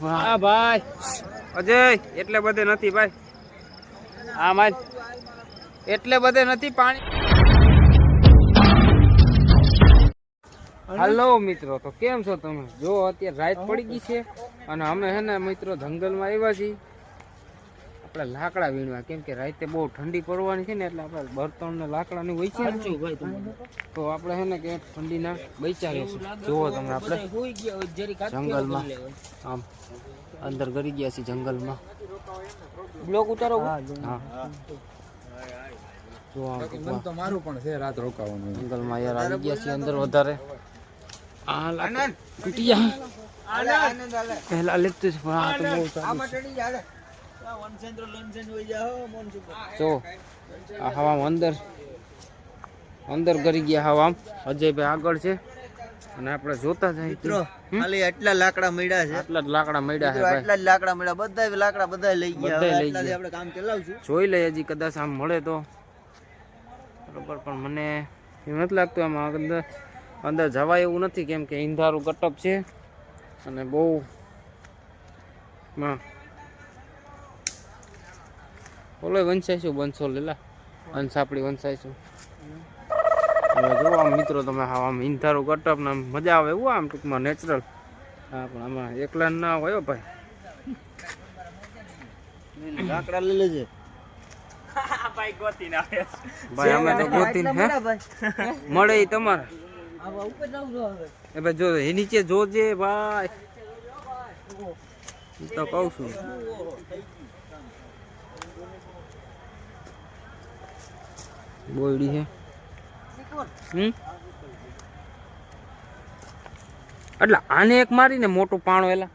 હા, ભાઈ. અજય, એટલે બધે નથી, ભાઈ. હા માય એટલે બધે નથી પાણી. હલો, મિત્રો, તો કેમ છો તમે? જો, અત્યારે રાત પડી ગઈ છે અને અમે, હે ને, મિત્રો, જંગલમાં આવ્યા છીએ. આપણે લાકડા વીણવા. કેમ કે રાતે બહુ ઠંડી પડવાની છે ને એટલે આપણે બર્તન ને લાકડા ની હોય છે તો આપણે છે ને કે ઠંડીના બચ્યા રહીશું જુઓ તમે આપણે. જંગલમાં. આમ અંદર ગરી ગયા છીએ જંગલમાં. બ્લોક ઉતારો હા. જો આમ તો મારું પણ છે રાત રોકાવાનું. જંગલમાં યાર આવી ગયા છીએ અંદર વધારે. આ લાકડા તૂટી જા પહેલા લીધું છે પણ આ તો બહુ સારું છે. જો આ હવામાં અંદર અંદર ગરી ગયા હવામાં. અજયભાઈ આગળ છે. અને આપણે જોતા જાય મિત્રો ખાલી આટલા લાકડા મળ્યા છે. એટલા જ લાકડા મળ્યા છે આટલા જ લાકડા મળ્યા. બધા લાકડા બધા લઈ ગયા. લઈ ગયા. આપણે કામ ચલાવશું. જોઈ લઈએ હજી કદાચ આમ મળે તો. બરોબર પણ મને એવું નથી લાગતું આમાં અંદર અંદર જવાય એવું નથી કેમ કે ઈંધારું કટપ છે. અને બહુ માં બોલો વંચાઈશું બનશો લીલા અંસાપડી વંચાઈશું હવે જો આમ મિત્રો તમે હા આમ ઇંધારું કટપ ને મજા આવે એવું આમ ટૂંકમાં નેચરલ હા પણ આમાં એકલા ના હોય ભાઈ. લાકડા લઈ લેજે. ભાઈ અમે તો ગોતીને મળે ઈ તમારે. એ ભાઈ જો એ નીચે જોજે ભાઈ. તો કહું છું. બોયડી છે હમ? એટલે આને એક મારીને મોટું પાણો એલા.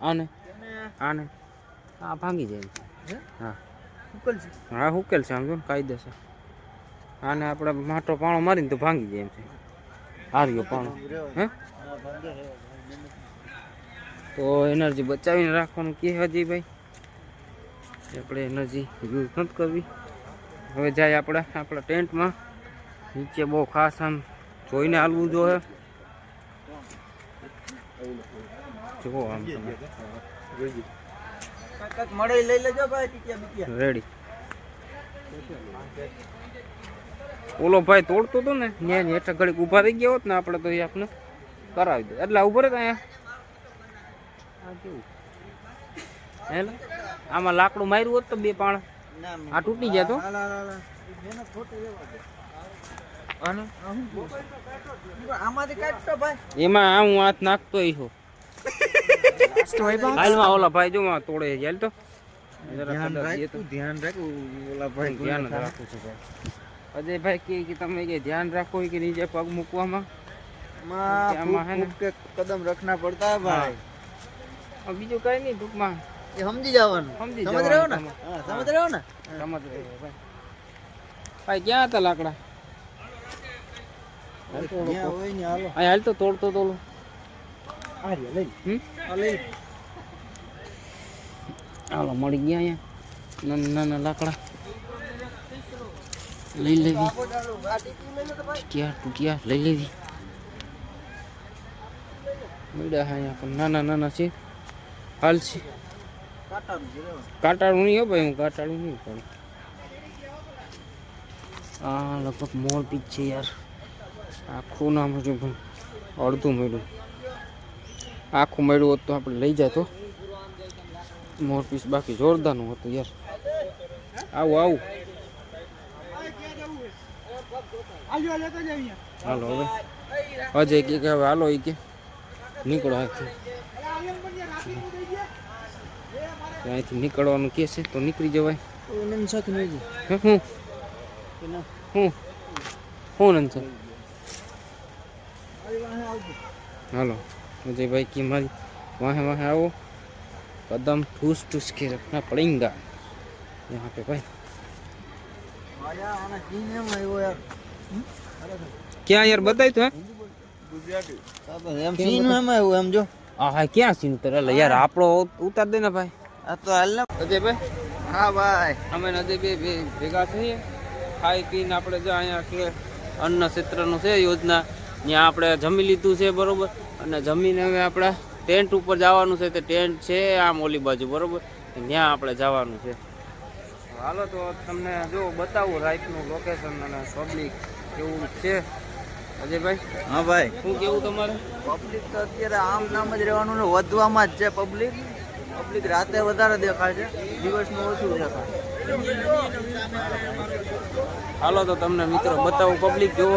આને? આને? આ ભાંગી જાય. હા? હા. હુકેલ છે. આમ જો ને? કાયદેસર આને આપણે માટો પાણો મારીને તો ભાંગી જાય એમ છે. હાર્યો પાણો. હે? તો એનર્જી બચાવીને રાખવાનું કે હજી ભાઈ? આપણે એનર્જી યુઝ નથી કરવી. હવે જાય આપણે આપણા ટેન્ટમાં. નીચે બહુ ખાસ આમ જોઈને હાલવું જોઈએ. જુઓ આમ મળે લઈ લેજો ભાઈ રેડી ઓલો ભાઈ તોડતો હતો ને ત્યાં હેઠળ ઘડીક ઊભા થઈ ગયા હોત ને આપણે તો એ આપણે કરાવી દે. એટલે ઊભો રહે અહીંયા. હેલો? આમાં લાકડું માર્યું હોત તો બે પાણ. આ તૂટી જાય તો? એમાં આ હું હાથ નાખતો છું. હાલમાં ઓલા ભાઈ જો તોડે છે. તો. ધ્યાન રાખ છું ભાઈ. અજયભાઈ કે કે તમે કે ધ્યાન રાખો કે નીચે પગ મૂકવામાં? આમાં કદમ રખના પડતા ભાઈ. બીજું કઈ નહીં ટૂંકમાં. એ સમજી જવાનું. સમજી સમજ રહ્યો ને? સમજ. રહ્યો ને? સમજ રહ્યો ભાઈ. ભાઈ ક્યાં હતા લાકડા? હાલ. તો તોડતો તો ઓલો. આ રહ્યા, લઈ હમ? આ લઈ હાલો મળી ગયા અહીંયા. નાના નાના લાકડા. લઈ લેવી. ટૂટિયા ટૂટિયા લઈ લેવી. મળ્યા હા અહીંયા પણ નાના નાના છે. હાલ છે. કાંટાળું નહીં હો ભાઈ હું કાંટાળું નહીં કરું આ લગભગ મોર પીચ છે યાર આખું નામ હજુ પણ અડધું મળ્યું આખું મળ્યું હોત તો આપણે લઈ જાય તો મોર પીસ બાકી જોરદારનું હતું યાર આવું આવું હાલો હવે અજય કે કે હવે હાલો એ કે નીકળો અહીંથી અહીંથી નીકળવાનું કે છે તો નીકળી જવાય ઓય નન શાક નહીં છે. હે, હું કે ના? હું હું નંદ છે આવી વાહે આવજો. હાલો અજયભાઈ की मारी वहाँ वहाँ आओ कदम ठूस ठूस के रखना पड़ेगा यहाँ पे भाई આયા, આના સિંહ એમ આવ્યો યાર. क्या यार बताई तो है હા, બસ એમ સિંહ એમ આવ્યો એમ જો આ હા ક્યાં સીન ઉતરે એટલે યાર તો હાલ ને અજયભાઈ હા ભાઈ. અમે નદીભાઈ બે ભેગા થઈએ. ખાઈ પીને આપણે જો અહીંયા કે અન્ન ક્ષેત્રનું છે યોજના. ત્યાં આપણે જમી લીધું છે બરોબર? અને જમીને હવે આપણે ટેન્ટ ઉપર જવાનું છે તે ટેન્ટ છે આમ ઓલી બાજુ બરોબર? ત્યાં આપણે જવાનું છે. હાલો તો તમને જો બતાવું રાઈટનું લોકેશન અને પબ્લિક કેવું છે. અજયભાઈ હા ભાઈ. શું કેવું તમારે? પબ્લિક તો અત્યારે આમ નામ જ રહેવાનું ને વધવામાં જ છે પબ્લિક પબ્લિક રાતે વધારે દેખાય છે, દિવસમાં ઓછું દેખાય. હાલો તો તમને મિત્રો બતાવું પબ્લિક જુઓ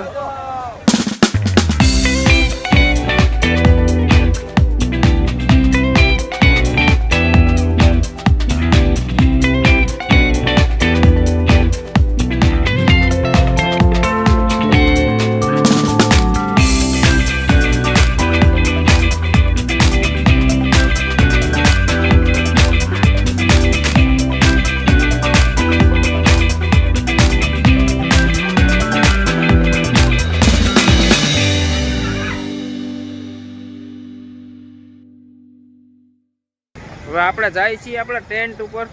આપણે જાય છીએ આપણે ટેન્ટ ઉપર.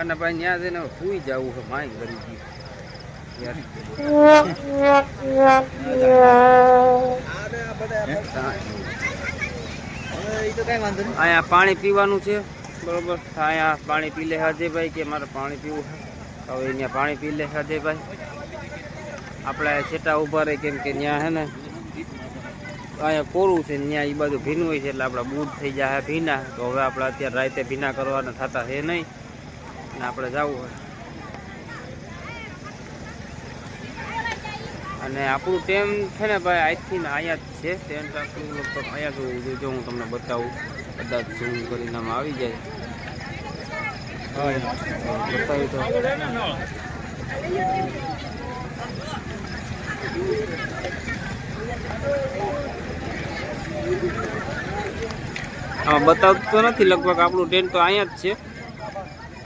અને ભાઈ ત્યાં જઈને સુઈ જવું છે માય નહીં અહીંયા પાણી પીવાનું છે. બરોબર. અહીંયા પાણી પી લે હાજેભાઈ કે મારે પાણી પીવું છે? હવે અહીંયા પાણી પી લે હાજેભાઈ આપણે છેટા ઊભા રહી કેમ કે ત્યાં હે ને. અહીંયા કોરું છે ત્યાં એ બાજુ ભીનું હોય છે એટલે આપણા બૂટ થઈ જાય ભીના. તો હવે આપણે અત્યારે રાતે ભીના કરવાના થતા છે નહીં. અને આપણે જવું હોય. અને આપણું ટેમ છે ને ભાઈ આજથી ને અહીંયા જ છે. ટેન્ટ આપણું લગભગ અહીંયા જોવું જોઈએ. જો હું તમને બતાવું, કદાચ ઝૂમ કરીને આમાં આવી જાય. બતાવી તો આમાં બતાવતું નથી લગભગ આપણું ટેન્ટ તો અહીંયા જ છે.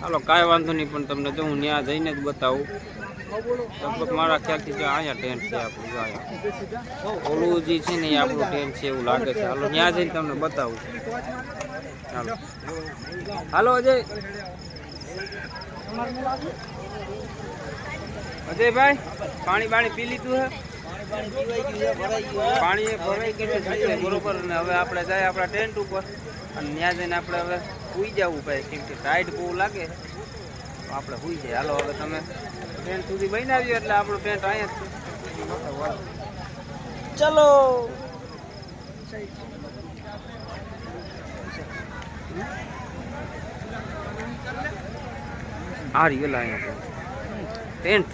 હાલો, કાંઈ વાંધો નહીં, પણ તમને જો હું ત્યાં જઈને જ બતાવું. લગભગ મારા ખ્યાલથી અહીંયા ટેન્ટ છે આપણું અહીંયા. ઓલું જે છે ને, એ આપણું ટેન્ટ છે એવું લાગે છે. હાલો, ત્યાં જઈને તમને બતાવું હાલો. હાલો, અજય. અજયભાઈ, પાણી બાણી પી લીધું હે? પાણી ભરાઈ ગયું છે બરોબર. ને હવે આપણે જાય આપણા ટેન્ટ ઉપર. અને ત્યાં જઈને આપણે હવે સુઈ જવું ભાઈ, કેમ કે ટાઈટ બહુ લાગે. આપણે સુઈ જાય હાલો, હવે તમે ટેન્ટ સુધી બનાવ્યો એટલે આપણું ટેન્ટ અહીંયા જ ચલો. આ રહ્યું અહીંયા. ટેન્ટ.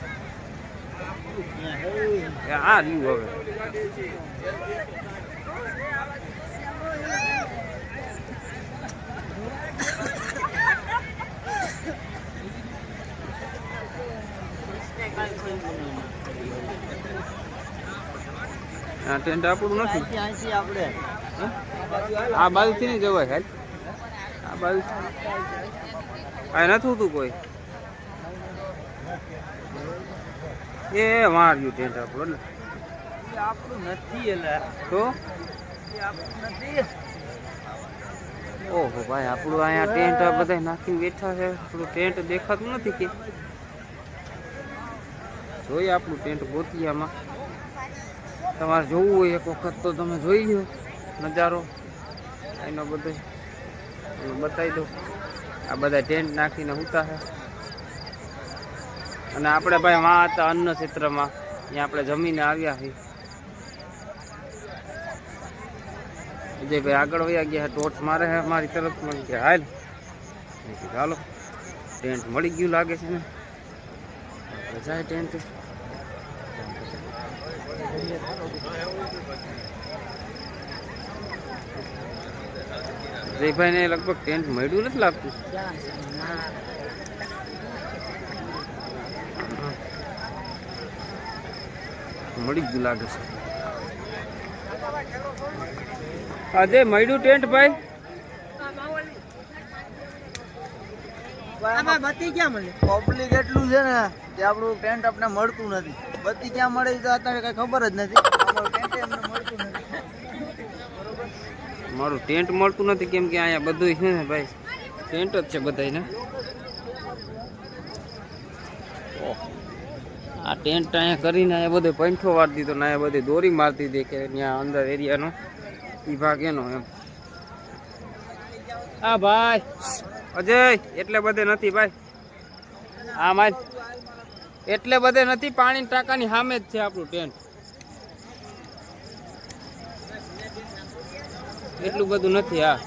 આ રહ્યું હવે. આ ટેન્ટ આપણું નથી? આપણે. આ બાજુથી નહીં જવાય હાલ. આ બાજુ આ નથી હોતું કોઈ. એ માર્યું ટેન્ટ આપણું એટલે આપણું નથી એટલે. તો? આપણું નથી. ઓહો ભાઈ આપણું અહીંયા ટેન્ટ બધા નાખીને બેઠા છે. આપણું ટેન્ટ દેખાતું નથી કે. જોઈએ આપણું ટેન્ટ ગોતિયામાં. તમારે જોવું હોય એક વખત તો તમે જોઈ લો નજારો. એનો બધો બતાવી દો આ બધા ટેન્ટ નાખીને ઉતા છે. અને આપણે ભાઈ માં હતા અન્ન ક્ષેત્રમાં. ત્યાં આપણે જમીને આવ્યા છીએ. વિજયભાઈ આગળ વયા ગયા ટોર્ચ મારે છે મારી તરફ મળી કે હાલ. ચાલો ટેન્ટ મળી ગયું લાગે છે ને. જાય ટેન્ટ જયભાઈ ને લગભગ ટેન્ટ મળ્યું નથી લાગતું. મળી ગયું લાગે છે. આજે મળ્યું ટેન્ટ ભાઈ? પબ્લિક એટલું છે ને કે આપણું ટેન્ટ આપણે મળતું નથી. બત્તી ક્યાં મળે તો અત્યારે કઈ ખબર જ નથી. મારું ટેન્ટ મળતું નથી કેમ કે અહીંયા બધું છે ને ભાઈ. ટેન્ટ જ છે બધાને આ ટેન્ટ અહીંયા કરીને અહીંયા બધે પંખો વાળી દીધો ને અહીંયા બધી દોરી મારતી હતી કે ત્યાં અંદર એરિયાનો. એ ભાગ એનો એમ. હા ભાઈ, અજય, એટલે બધે નથી ભાઈ. હા માય એટલે બધે નથી પાણી ટાંકાની સામે જ છે આપણું ટેન્ટ એટલું બધું નથી હા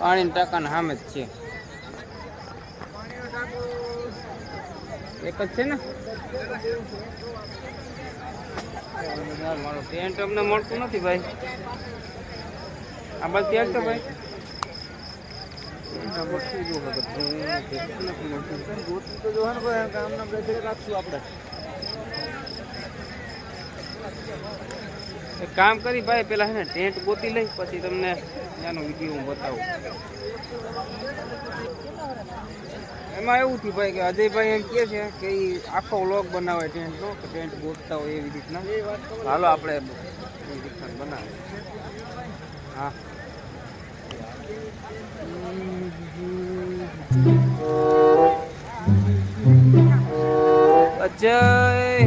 પાણી ટાંકાની સામે જ છે. એક જ છે ને? મારો ટેન્ટ અમને મળતું નથી ભાઈ. આ બસ ત્યાં તો ભાઈ કામ કરી ભાઈ પેલા છે ને ટેન્ટ ગોતી લઈ પછી તમને ત્યાંનો વીડિયો હું બતાવું. એમાં એવું થયું ભાઈ કે અજયભાઈ એમ કહે છે કે એ આખો વ્લોગ બનાવે ટેન્ટનો કે ટેન્ટ ગોઠતા હોય એવી રીતના. હાલો આપણે બનાવીએ. હા. અજય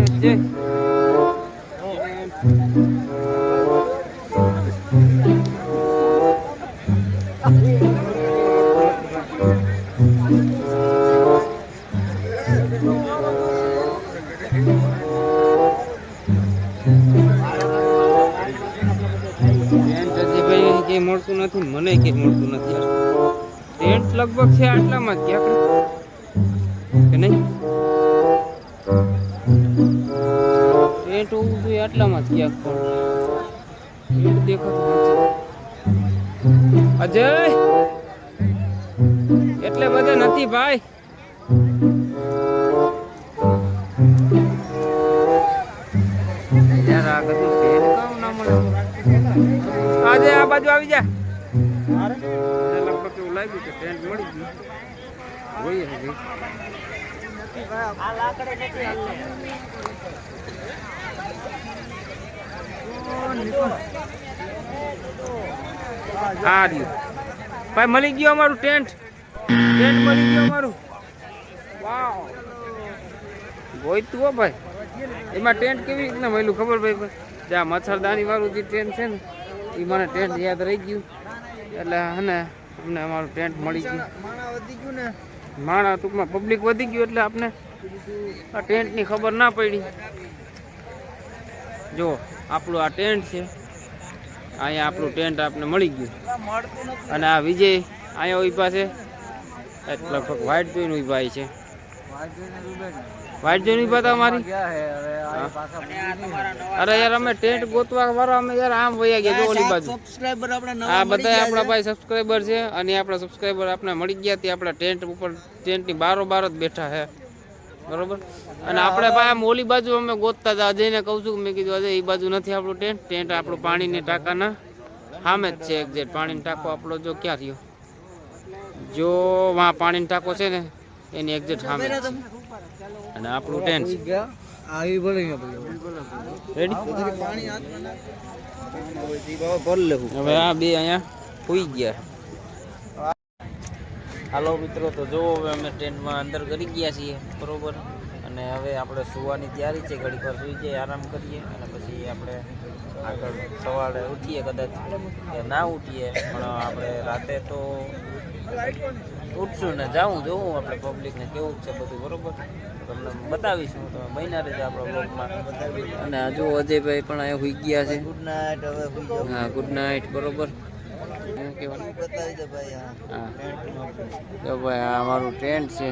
અજય. લગભગ છે આટલામાં જ. ક્યાંક કે નહીં? ટેન્ટ હોવું જોઈએ આટલામાં જ ક્યાંક પણ. અજય! એટલે બધે નથી ભાઈ. આજે આ બાજુ આવી જા. લાગ્યું કે ટ્રેન મળી ગઈ જોઈએ હજી ભાઈ, મળી ગયો અમારું ટેન્ટ ટેન્ટ મળી ગયું અમારું. વાવ. ગોઈતું હો ભાઈ. એમાં ટેન્ટ કેવી રીતના મળ્યું ખબર ભાઈ? ભાઈ જ્યાં મચ્છરદાની વાળું જે ટેન્ટ છે ને એ મને ટેન્ટ યાદ રહી ગયું. એટલે હે ને અમને અમારું ટેન્ટ મળી ગયું. માણા વધી ગયું ને. માણા ટૂંકમાં પબ્લિક વધી ગયું એટલે આપણે આ ટેન્ટની ખબર ના પડી. જો આપણું આ ટેન્ટ છે. અહીંયા આપણું ટેન્ટ આપને મળી ગયું. અને આ વિજય અહીંયા ઊભા છે. લગભગ વ્હાઈટ જોઈને ઊભા છે. વાંચીને જો વ્હાઈટ જોઈને અમારી અરે યાર અમે ટેન્ટ ગોતવા વાળા અમે યાર આમ વયા ગયા જો ઓલી બાજુ. સબસ્ક્રાઇબર આપણે આ બધા આપણા. ભાઈ સબસ્ક્રાઈબર છે અને આપણા સબસ્ક્રાઈબર આપણે મળી ગયા તે આપણા ટેન્ટ ઉપર ટેન્ટની બારો બાર જ બેઠા છે બરોબર? અને આપણે ભાઈ આમ ઓલી બાજુ અમે ગોતતા હતા અજયને કહું છું મેં કીધું અજય એ બાજુ નથી આપણું ટેન્ટ ટેન્ટ આપણું પાણીને ટાંકાના સામે જ છે એક્ઝેક્ટ પાણીનો ટાંકો આપણો જો ક્યાં રહ્યો? જો વાં પાણીનો ટાંકો છે ને એની એક્ઝેક્ટ સામે જ છે. અને આપણું ટેન્ટ આવી ભલે રેડી પાણી હવે આ બે અહીંયા સુઈ ગયા. હાલો મિત્રો તો જો હવે અમે ટ્રેનમાં અંદર કરી ગયા છીએ બરોબર? અને હવે આપણે સુવાની તૈયારી છે ઘડીક વાર સુઈ જઈએ આરામ કરીએ અને પછી આપણે આગળ સવારે ઉઠીએ કદાચ. કે ના ઉઠીએ પણ આપણે રાતે તો ઉઠશું ને જાઉં જોઉં આપણે પબ્લિકને કેવું છે બધું બરોબર? તમને બતાવીશું તમે મહિના રહેજો આપણા બ્લોગમાં અને આ જો અજયભાઈ પણ અહીંયા સુઈ ગયા છે. ગુડ નાઇટ હવે હા ગુડ નાઇટ બરોબર? શું કહેવાનું? બતાવી દે ભાઈ હા. હા. તો ભાઈ આ અમારું ટેન્ટ છે.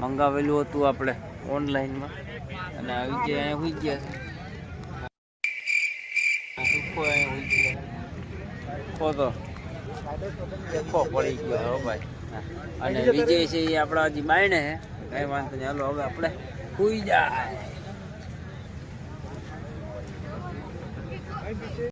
મંગાવેલું હતું આપણે ઓનલાઈનમાં. અને આવી જે અહીંયા હોઈ ગયા છે. સુખો અહીંયા હોઈ ગયા ખો તો દેખો પડી ગયો ભાઈ. અને બીજે છે એ આપણા હજી બાયણે છે. કઈ વાંધો નહીં. હાલો, હવે આપણે સુઈ જાય.